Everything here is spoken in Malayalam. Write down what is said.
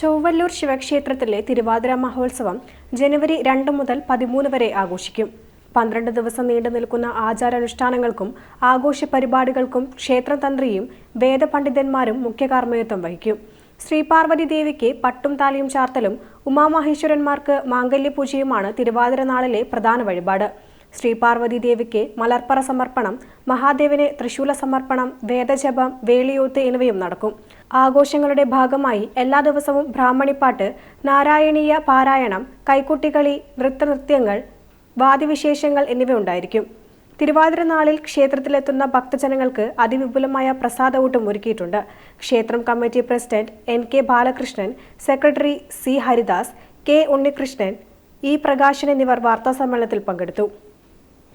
ചൊവ്വല്ലൂർ ശിവക്ഷേത്രത്തിലെ തിരുവാതിര മഹോത്സവം ജനുവരി രണ്ട് മുതൽ പതിമൂന്ന് വരെ ആഘോഷിക്കും. പന്ത്രണ്ട് ദിവസം നീണ്ടു നിൽക്കുന്ന ആചാരാനുഷ്ഠാനങ്ങൾക്കും ആഘോഷ പരിപാടികൾക്കും ക്ഷേത്രതന്ത്രിയും വേദപണ്ഡിതന്മാരും മുഖ്യ കാർമ്മയത്വം വഹിക്കും. ശ്രീപാർവതി ദേവിക്ക് പട്ടും താലിയും ചാർത്തലും ഉമാമഹേശ്വരന്മാർക്ക് മാംഗല്യപൂജയുമാണ് തിരുവാതിര നാളിലെ പ്രധാന വഴിപാട്. ശ്രീപാർവതി ദേവിക്ക് മലർപ്പറ സമർപ്പണം മഹാദേവന് തൃശൂല സമർപ്പണം വേദജപം വേളിയോത്ത് എന്നിവയും നടക്കും. ആഘോഷങ്ങളുടെ ഭാഗമായി എല്ലാ ദിവസവും ബ്രാഹ്മണിപ്പാട്ട് നാരായണീയ പാരായണം കൈക്കുട്ടികളി നൃത്തനൃത്യങ്ങൾ വാദിവിശേഷങ്ങൾ എന്നിവ ഉണ്ടായിരിക്കും. തിരുവാതിര നാളിൽ ക്ഷേത്രത്തിലെത്തുന്ന ഭക്തജനങ്ങൾക്ക് അതിവിപുലമായ പ്രസാദഊട്ടും ഒരുക്കിയിട്ടുണ്ട്. ക്ഷേത്രം committee president N K Balakrishnan secretary C Haridas K Unnikrishnan E Prakashan എന്നിവർ വാർത്താസമ്മേളനത്തിൽ പങ്കെടുത്തു.